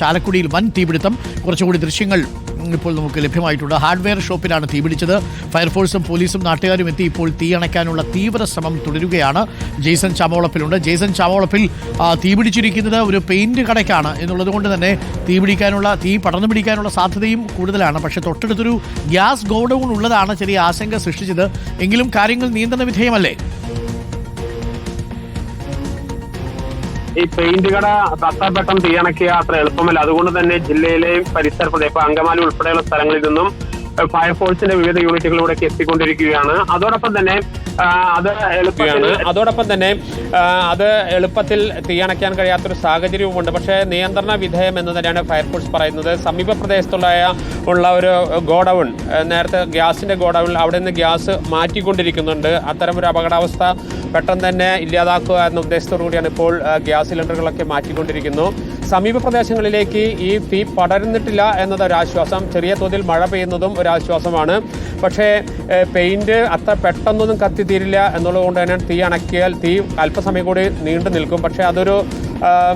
ചാലക്കുടിയിൽ വൻ തീപിടുത്തം. കുറച്ചുകൂടി ദൃശ്യങ്ങൾ ഇപ്പോൾ നമുക്ക് ലഭ്യമായിട്ടുണ്ട്. ഹാർഡ്വെയർ ഷോപ്പിലാണ് തീപിടിച്ചത്. ഫയർഫോഴ്സും പോലീസും നാട്ടുകാരും എത്തി ഇപ്പോൾ തീ അണയ്ക്കാനുള്ള തീവ്ര ശ്രമം തുടരുകയാണ്. ജെയ്സൺ ചാമോളപ്പിലുണ്ട് ജെയ്സൺ ചാമോളപ്പിൽ തീപിടിച്ചിരിക്കുന്നത് ഒരു പെയിന്റ് കടയ്ക്കാണ് എന്നുള്ളത് കൊണ്ട് തന്നെ തീ പിടിക്കാനുള്ള തീ പടർന്നു പിടിക്കാനുള്ള സാധ്യതയും കൂടുതലാണ്. പക്ഷേ തൊട്ടടുത്തൊരു ഗ്യാസ് ഗോഡൌൺ ഉള്ളതാണ് ചെറിയ ആശങ്ക സൃഷ്ടിച്ചത്. എങ്കിലും കാര്യങ്ങൾ നിയന്ത്രണ വിധേയമല്ലേ? ഈ പെയിന്റ് കട തത്താപ്പെട്ടം തീയണക്കുക അത്ര എളുപ്പമല്ല. അതുകൊണ്ട് തന്നെ ജില്ലയിലെയും പരിസര പ്രദേശം അങ്കമാലി ഉൾപ്പെടെയുള്ള സ്ഥലങ്ങളിൽ നിന്നും ഫയർഫോഴ്സിന്റെ വിവിധ യൂണിറ്റുകളിലൂടെ എത്തിക്കൊണ്ടിരിക്കുകയാണ്. അതോടൊപ്പം തന്നെ അത് എളുപ്പത്തിൽ ാണ് അതോടൊപ്പം തന്നെ അത് എളുപ്പത്തിൽ തീയണയ്ക്കാൻ കഴിയാത്തൊരു സാഹചര്യവുമുണ്ട്. പക്ഷേ നിയന്ത്രണ വിധേയം എന്ന് തന്നെയാണ് ഫയർഫോഴ്സ് പറയുന്നത്. സമീപ പ്രദേശത്തുള്ള ഉള്ള ഒരു ഗോഡൗൺ നേരത്തെ ഗ്യാസിന്റെ ഗോഡൗണിൽ അവിടെ നിന്ന് ഗ്യാസ് മാറ്റിക്കൊണ്ടിരിക്കുന്നുണ്ട്. അത്തരം ഒരു അപകടാവസ്ഥ പെട്ടെന്ന് തന്നെ ഇല്ലാതാക്കുക എന്ന ഉദ്ദേശത്തോടു കൂടിയാണ് ഇപ്പോൾ ഗ്യാസ് സിലിണ്ടറുകളൊക്കെ മാറ്റിക്കൊണ്ടിരിക്കുന്നു. സമീപ പ്രദേശങ്ങളിലേക്ക് ഈ തീ പടരുന്നിട്ടില്ല എന്നത് ഒരു ആശ്വാസം ചെറിയ തോതിൽ മഴ പെയ്യുന്നതും ഒരു ആശ്വാസമാണ് പക്ഷേ പെയിന്റ് അത്ര പെട്ടെന്നൊന്നും കത്തിത്തീരില്ല എന്നുള്ളത് കൊണ്ട് തന്നെ തീ അണക്കിയാൽ തീ അല്പസമയം കൂടി നീണ്ടു നിൽക്കും. പക്ഷേ അതൊരു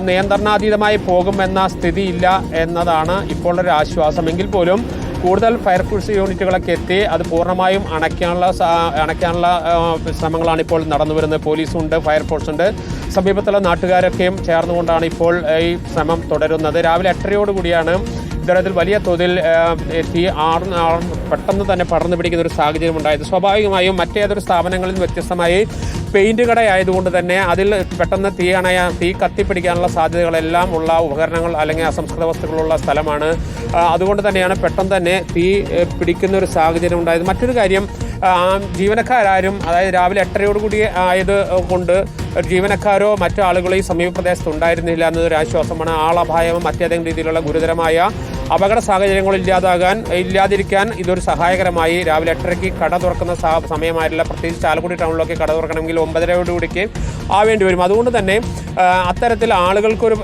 നിയന്ത്രണാതീതമായി പോകുമെന്ന സ്ഥിതിയില്ല എന്നതാണ് ഇപ്പോൾ ഒരു ആശ്വാസം. എങ്കിൽ പോലും കൂടുതൽ ഫയർഫോഴ്സ് യൂണിറ്റുകളൊക്കെ എത്തി അത് പൂർണമായും അണയ്ക്കാനുള്ള അണയ്ക്കാനുള്ള ശ്രമങ്ങളാണ് ഇപ്പോൾ നടന്നു വരുന്നത്. പോലീസുണ്ട് ഫയർഫോഴ്സ് ഉണ്ട് സമീപത്തുള്ള നാട്ടുകാരൊക്കെയും ചേർന്നുകൊണ്ടാണ് ഇപ്പോൾ ഈ ശ്രമം തുടരുന്നത്. രാവിലെ എട്ടരയോടുകൂടിയാണ് ഇത്തരത്തിൽ വലിയ തോതിൽ തീ ആർന്ന് പെട്ടെന്ന് തന്നെ പടർന്നു പിടിക്കുന്ന ഒരു സാഹചര്യം ഉണ്ടായത്. സ്വാഭാവികമായും മറ്റേതൊരു സ്ഥാപനങ്ങളിൽ വ്യത്യസ്തമായി പെയിന്റ് കടയായതുകൊണ്ട് തന്നെ അതിൽ പെട്ടെന്ന് തീ അണയ തീ കത്തിപ്പിടിക്കാനുള്ള സാധ്യതകളെല്ലാം ഉള്ള ഉപകരണങ്ങൾ അല്ലെങ്കിൽ അസംസ്കൃത വസ്തുക്കളുള്ള സ്ഥലമാണ്. അതുകൊണ്ട് തന്നെയാണ് പെട്ടെന്ന് തന്നെ തീ പിടിക്കുന്ന ഒരു സാഹചര്യം ഉണ്ടായത്. മറ്റൊരു കാര്യം ജീവനക്കാരും അതായത് രാവിലെ എട്ടരയോടുകൂടി ആയത് കൊണ്ട് ജീവനക്കാരോ മറ്റു ആളുകളോ ഈ സമീപ പ്രദേശത്ത് ഉണ്ടായിരുന്നില്ല എന്നതൊരു ആശ്വാസമാണ്. ആളപായമോ മറ്റേതെങ്കിലും രീതിയിലുള്ള ഗുരുതരമായ അപകട സാഹചര്യങ്ങൾ ഇല്ലാതാകാൻ ഇല്ലാതിരിക്കാൻ ഇതൊരു സഹായകരമായി. രാവിലെ എട്ടരയ്ക്ക് കട തുറക്കുന്ന സമയമായിട്ടില്ല. പ്രത്യേകിച്ച് ചാലക്കുടി ടൗണിലൊക്കെ കട തുറക്കണമെങ്കിൽ ഒമ്പതരയോടുകൂടിക്ക് ആവേണ്ടി വരും. അതുകൊണ്ട് തന്നെ അത്തരത്തിൽ ആളുകൾക്കൊരു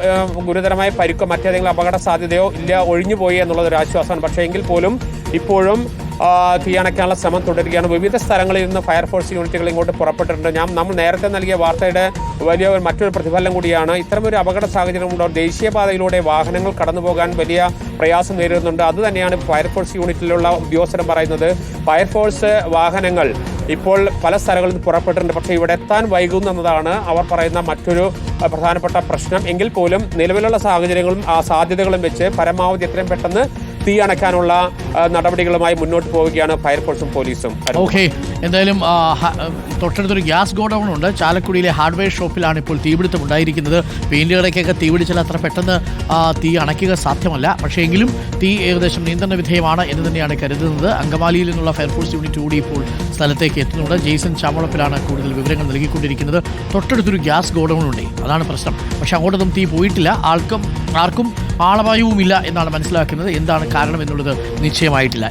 ഗുരുതരമായ പരിക്കോ മറ്റേതെങ്കിലും അപകട സാധ്യതയോ ഇല്ല ഒഴിഞ്ഞു പോയി എന്നുള്ളത് ഒരു ആശ്വാസമാണ് പക്ഷേ എങ്കിൽ പോലും ഇപ്പോഴും ആ, തീയണയ്ക്കാനുള്ള ശ്രമം തുടരുകയാണ്. വിവിധ സ്ഥലങ്ങളിൽ നിന്ന് ഫയർഫോഴ്സ് യൂണിറ്റുകൾ ഇങ്ങോട്ട് പുറപ്പെട്ടിട്ടുണ്ട്. ഞാൻ നമ്മൾ നേരത്തെ നൽകിയ വാർത്തയുടെ വലിയ മറ്റൊരു പ്രതിഫലനം കൂടിയാണ്. ഇത്തരമൊരു അപകട സാഹചര്യം ഉണ്ടോ? ദേശീയപാതയിലൂടെ വാഹനങ്ങൾ കടന്നു പോകാൻ വലിയ പ്രയാസം നേരിടുന്നുണ്ട്. അത് തന്നെയാണ് ഫയർഫോഴ്സ് യൂണിറ്റിലുള്ള ഉദ്യോഗസ്ഥരും പറയുന്നത്. ഫയർഫോഴ്സ് വാഹനങ്ങൾ ഇപ്പോൾ പല സ്ഥലങ്ങളിൽ നിന്ന് പുറപ്പെട്ടിട്ടുണ്ട്. പക്ഷേ ഇവിടെ എത്താൻ വൈകുന്നു എന്നതാണ് അവർ പറയുന്ന മറ്റൊരു പ്രധാനപ്പെട്ട പ്രശ്നം. എങ്കിൽ പോലും നിലവിലുള്ള സാഹചര്യങ്ങളും സാധ്യതകളും വെച്ച് പരമാവധി എത്രയും പെട്ടെന്ന് തീ അണക്കാനുള്ള നടപടികളുമായി മുന്നോട്ട് പോവുകയാണ് ഫയർഫോഴ്സും പോലീസും. എന്തായാലും തൊട്ടടുത്തൊരു ഗ്യാസ് ഗോഡൗൺ ഉണ്ട്. ചാലക്കുടിയിലെ ഹാർഡ്വെയർ ഷോപ്പിലാണ് ഇപ്പോൾ തീപിടുത്തം ഉണ്ടായിരിക്കുന്നത്. പെയിന്റ് കടയ്ക്കൊക്കെ തീ പിടിച്ചാൽ അത്ര പെട്ടെന്ന് തീ അണയ്ക്കുക സാധ്യമല്ല. പക്ഷേ എങ്കിലും തീ ഏകദേശം നിയന്ത്രണ വിധേയമാണ് എന്ന് തന്നെയാണ് കരുതുന്നത്. അങ്കമാലിയിൽ നിന്നുള്ള ഫയർഫോഴ്സ് യൂണിറ്റ് കൂടി ഇപ്പോൾ സ്ഥലത്തേക്ക് എത്തുന്നുണ്ട്. ജെയ്സൺ ചാമളപ്പിലാണ് കൂടുതൽ വിവരങ്ങൾ നൽകിക്കൊണ്ടിരിക്കുന്നത്. തൊട്ടടുത്തൊരു ഗ്യാസ് ഗോഡൗൺ ഉണ്ട്. അതാണ് പ്രശ്നം. പക്ഷെ അങ്ങോട്ടൊന്നും തീ പോയിട്ടില്ല. ആൾക്കും ആർക്കും ആളപായവുമില്ല എന്നാണ് മനസ്സിലാക്കുന്നത്. എന്താണ് കാരണം എന്നുള്ളത് നിശ്ചയമായിട്ടില്ല.